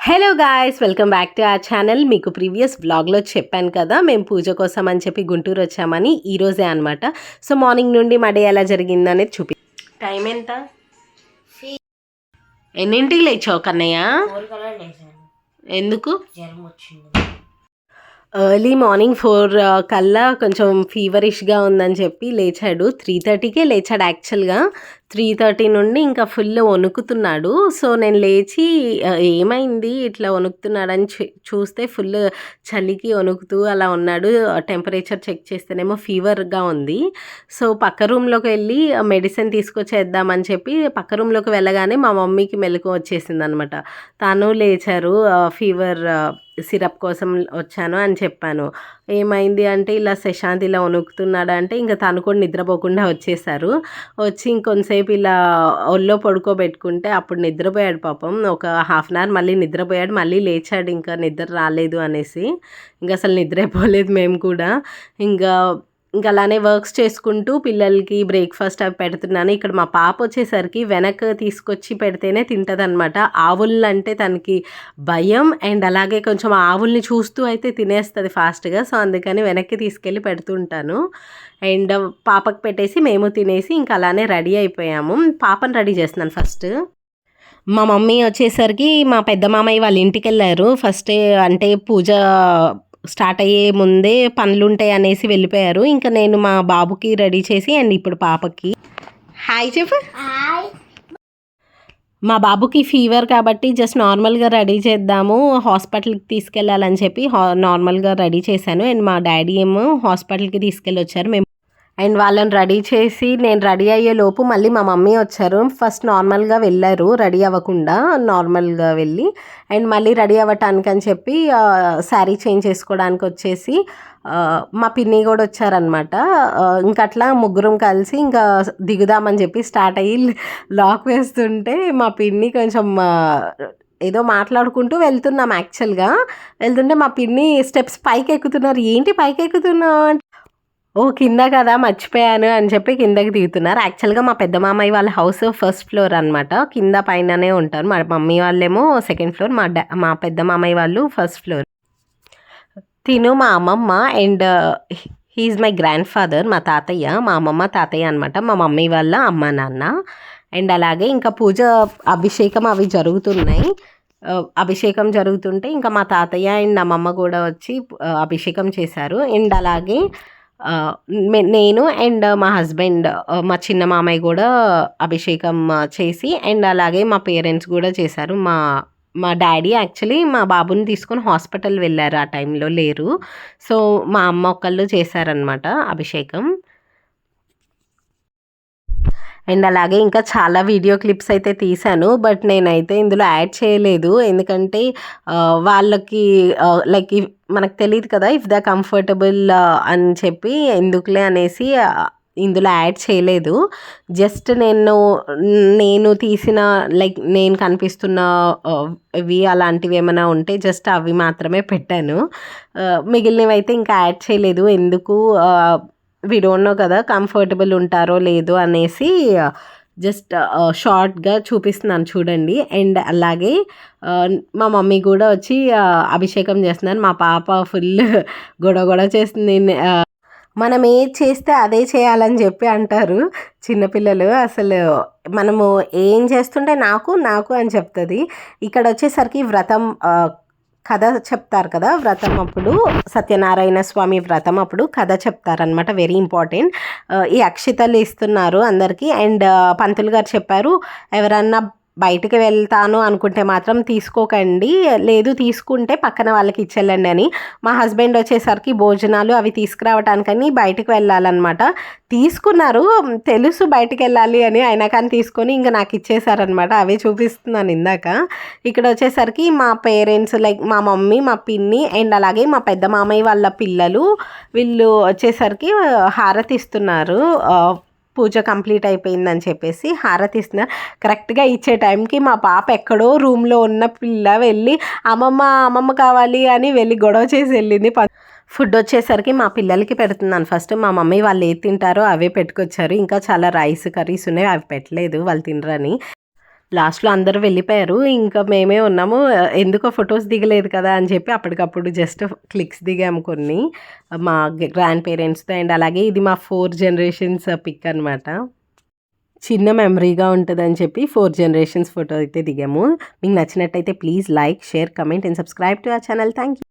Hello guys welcome back to our channel మీకు previous వ్లాగ్లో చెప్పాను కదా మేము పూజ కోసం అని చెప్పి గుంటూరు వచ్చామని ఈరోజే అనమాట సో మార్నింగ్ నుండి మా డే ఎలా జరిగింది అనేది చూపి టైం ఎంత? ఎన్నింటికి లేచావు కన్నయ్య? ఎందుకు? ఎర్లీ మార్నింగ్ ఫోర్ కల్లా కొంచెం ఫీవరిష్గా ఉందని చెప్పి లేచాడు. త్రీ థర్టీకే లేచాడు యాక్చువల్గా త్రీ థర్టీ నుండి ఇంకా ఫుల్ వణుకుతున్నాడు. సో నేను లేచి ఏమైంది? ఇట్లా వణుకుతున్నాడని చూ- చూస్తే ఫుల్ చలికి వణుకుతూ అలా ఉన్నాడు. టెంపరేచర్ చెక్ చేస్తేనేమో ఫీవర్గా ఉంది. సో పక్క రూమ్లోకి వెళ్ళి మెడిసిన్ తీసుకొచ్చేద్దామని చెప్పి పక్క రూమ్లోకి వెళ్ళగానే మా మమ్మీకి మెలకు వచ్చేసింది అనమాట తాను లేచారు. ఫీవర్ సిరప్ కోసం వచ్చాను అని చెప్పాను. ఏమైంది అంటే ఇలా శశాంత్ ఇలా వణుకుతున్నాడు అంటే ఇంకా తను కూడా నిద్రపోకుండా వచ్చేసారు. వచ్చి ఇంకొంతసేపు ఇలా ఒళ్ళో పడుకోబెట్టుకుంటే అప్పుడు నిద్రపోయాడు పాపం. ఒక హాఫ్ అన్ అవర్ మళ్ళీ నిద్రపోయాడు మళ్ళీ లేచాడు ఇంకా నిద్ర రాలేదు అనేసి. ఇంకా అసలు నిద్రపోలేదు మేము కూడా. ఇంకా ఇంకా అలానే వర్క్స్ చేసుకుంటూ పిల్లలకి బ్రేక్ఫాస్ట్ అవి పెడుతున్నాను. ఇక్కడ మా పాప వచ్చేసరికి వెనక తీసుకొచ్చి పెడితేనే తింటుంది అనమాట ఆవులు అంటే తనకి భయం అండ్ అలాగే కొంచెం ఆవుల్ని చూస్తూ అయితే తినేస్తుంది ఫాస్ట్గా. సో అందుకని వెనక్కి తీసుకెళ్ళి పెడుతుంటాను. అండ్ పాపకు పెట్టేసి మేము తినేసి ఇంకా అలానే రెడీ అయిపోయాము. పాపను రెడీ చేస్తున్నాను ఫస్ట్. మా మమ్మీ వచ్చేసరికి మా పెద్ద మామయ్య వాళ్ళ ఇంటికి వెళ్ళారు ఫస్ట్ అంటే పూజ స్టార్ట్ అయ్యే ముందే పనులు ఉంటాయి అనేసి వెళ్ళిపోయారు. ఇంకా నేను మా బాబుకి రెడీ చేసి అండ్ ఇప్పుడు పాపకి. హాయ్ చెప్పు మా బాబుకి ఫీవర్ కాబట్టి జస్ట్ నార్మల్గా రెడీ చేద్దాము హాస్పిటల్కి తీసుకెళ్ళాలని చెప్పి నార్మల్గా రెడీ చేశాను. అండ్ మా డాడీ ఏమో హాస్పిటల్కి తీసుకెళ్ళి వచ్చారు మేము అండ్ వాళ్ళని రెడీ చేసి నేను రెడీ అయ్యే లోపు మళ్ళీ మా మమ్మీ వచ్చారు. ఫస్ట్ నార్మల్గా వెళ్ళారు రెడీ అవ్వకుండా నార్మల్గా వెళ్ళి అండ్ మళ్ళీ రెడీ అవ్వటానికి అని చెప్పి శారీ చేంజ్ చేసుకోవడానికి వచ్చేసి మా పిన్ని కూడా వచ్చారనమాట ఇంకా అట్లా ముగ్గురం కలిసి ఇంకా దిగుదామని చెప్పి స్టార్ట్ అయ్యి లాక్ వేస్తుంటే మా పిన్ని కొంచెం ఏదో మాట్లాడుకుంటూ వెళ్తున్నాం యాక్చువల్గా. వెళ్తుంటే మా పిన్ని స్టెప్స్ పైకి ఎక్కుతున్నారు ఏంటి పైకి ఎక్కుతున్నావు అంటే ఓ కింద కదా మర్చిపోయాను అని చెప్పి కిందకి దిగుతున్నారు. యాక్చువల్గా మా పెద్ద మామయ్య వాళ్ళ హౌస్ ఫస్ట్ ఫ్లోర్ అనమాట కింద పైననే ఉంటారు. మా మమ్మీ వాళ్ళేమో సెకండ్ ఫ్లోర్ మా డా మా పెద్ద మామయ్య వాళ్ళు ఫస్ట్ ఫ్లోర్. తిను మా అమ్మమ్మ and he's my grandfather మా తాతయ్య. మా అమ్మమ్మ తాతయ్య అనమాట మా మమ్మీ వాళ్ళ అమ్మ నాన్న. అండ్ అలాగే ఇంకా పూజ అభిషేకం అవి జరుగుతున్నాయి. అభిషేకం జరుగుతుంటే ఇంకా మా తాతయ్య అండ్ అమ్మమ్మ కూడా వచ్చి అభిషేకం చేశారు. అండ్ అలాగే నేను అండ్ మా హస్బెండ్ మా చిన్న మామయ్య కూడా అభిషేకం చేసి అండ్ అలాగే మా పేరెంట్స్ కూడా చేశారు. మా మా డాడీ యాక్చువల్లీ మా బాబుని తీసుకొని హాస్పిటల్ వెళ్ళారు ఆ టైంలో లేరు. సో మా అమ్మ ఒకళ్ళు చేశారనమాట అభిషేకం. అండ్ అలాగే ఇంకా చాలా వీడియో క్లిప్స్ అయితే తీశాను బట్ నేనైతే ఇందులో యాడ్ చేయలేదు. ఎందుకంటే వాళ్ళకి లైక్ మనకు తెలియదు కదా ఇఫ్ ద కంఫర్టబుల్ అని చెప్పి ఎందుకులే అనేసి ఇందులో యాడ్ చేయలేదు. జస్ట్ నేను నేను తీసిన లైక్ నేను కనిపిస్తున్న అవి ఇవి అలాంటివి ఏమైనా ఉంటే జస్ట్ అవి మాత్రమే పెట్టాను. మిగిలినవి అయితే ఇంకా యాడ్ చేయలేదు. ఎందుకు వి డోంట్ నో కదా కంఫర్టబుల్ ఉంటారో లేదో అనేసి uh, జస్ట్ షార్ట్గా uh, చూపిస్తున్నాను చూడండి. అండ్ అలాగే uh, మా మమ్మీ కూడా వచ్చి అభిషేకం చేస్తున్నారు మా పాప ఫుల్ గొడవ గొడవ చేస్తుంది. మనం ఏది చేస్తే అదే చేయాలని చెప్పి అంటారు చిన్నపిల్లలు. అసలు మనము ఏం చేస్తుంటే నాకు నాకు అని చెప్తుంది. ఇక్కడ వచ్చేసరికి వ్రతం కథ చెప్తారు కదా వ్రతం అప్పుడు సత్యనారాయణ స్వామి వ్రతం అప్పుడు కథ చెప్తారనమాట వెరీ ఇంపార్టెంట్ ఈ అక్షితలు ఇస్తున్నారు అందరికీ. అండ్ పంతులు గారు చెప్పారు ఎవరన్నా బయటికి వెళ్తాను అనుకుంటే మాత్రం తీసుకోకండి. లేదు తీసుకుంటే పక్కన వాళ్ళకి ఇచ్చేళ్ళండి అని. మా హస్బెండ్ వచ్చేసరికి భోజనాలు అవి తీసుకురావటానికని బయటకు వెళ్ళాలన్నమాట. తీసుకున్నారు. తెలుసు బయటికి వెళ్ళాలి అని. అయినా కానీ తీసుకొని ఇంకా నాకు ఇచ్చేసారనమాట అవే చూపిస్తున్నాను ఇందాక. ఇక్కడ వచ్చేసరికి మా పేరెంట్స్ లైక్ మా మమ్మీ మా పిన్ని అండ్ అలాగే మా పెద్ద మామయ్య వాళ్ళ పిల్లలు వీళ్ళు వచ్చేసరికి హారతి ఇస్తున్నారు. పూజ కంప్లీట్ అయిపోయిందని చెప్పేసి హారతి ఇస్తున్నారు కరెక్ట్గా ఇచ్చే టైంకి మా పాప ఎక్కడో రూమ్లో ఉన్న పిల్ల వెళ్ళి అమ్మమ్మ అమ్మమ్మ కావాలి అని వెళ్ళి గొడవ చేసి వెళ్ళింది. ఫుడ్ వచ్చేసరికి మా పిల్లలకి పెడుతున్నాను. ఫస్ట్ మా మమ్మీ వాళ్ళు ఏది తింటారో అవే పెట్టుకొచ్చారు. ఇంకా చాలా రైస్ కర్రీస్ ఉన్నాయి అవి పెట్టలేదు వాళ్ళు తినరని. లాస్ట్‌లో అందరూ వెళ్ళిపోయారు. ఇంకా మేమే ఉన్నాము. ఎందుకో ఫొటోస్ దిగలేదు కదా! అని చెప్పి అప్పటికప్పుడు జస్ట్ క్లిక్స్ దిగాము కొన్ని. మా గ్రాండ్ పేరెంట్స్‌తో అండ్ అలాగే ఇది మా ఫోర్ జనరేషన్స్ పిక్ అనమాట. చిన్న మెమరీగా ఉంటుందని చెప్పి ఫోర్ జనరేషన్స్ ఫోటో అయితే దిగాము. మీకు నచ్చినట్టయితే please like, share, comment and subscribe to ఆ ఛానల్. Thank you.